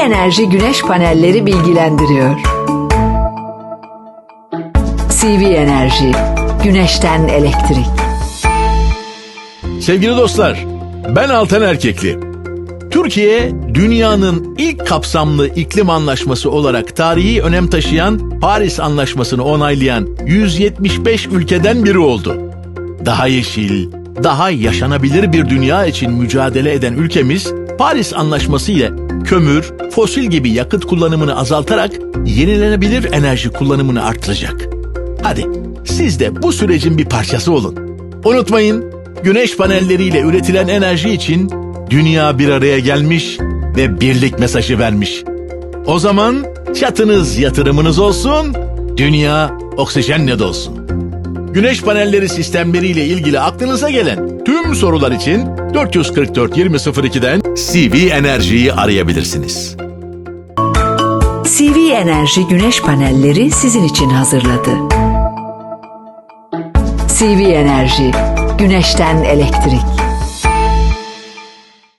Enerji güneş panelleri bilgilendiriyor. CV Enerji, güneşten elektrik. Sevgili dostlar, ben Altan Erkekli. Türkiye, dünyanın ilk kapsamlı iklim anlaşması olarak tarihi önem taşıyan Paris Anlaşması'nı onaylayan 175 ülkeden biri oldu. Daha yeşil, daha yaşanabilir bir dünya için mücadele eden ülkemiz, Paris Anlaşması ile kömür, fosil gibi yakıt kullanımını azaltarak yenilenebilir enerji kullanımını artıracak. Hadi siz de bu sürecin bir parçası olun. Unutmayın, güneş panelleriyle üretilen enerji için dünya bir araya gelmiş ve birlik mesajı vermiş. O zaman çatınız yatırımınız olsun, dünya oksijenle dolsun. Güneş panelleri sistemleriyle ilgili aklınıza gelen tüm sorular için 444 2002'den CV Enerji'yi arayabilirsiniz. CV Enerji güneş panelleri sizin için hazırladı. CV Enerji, güneşten elektrik.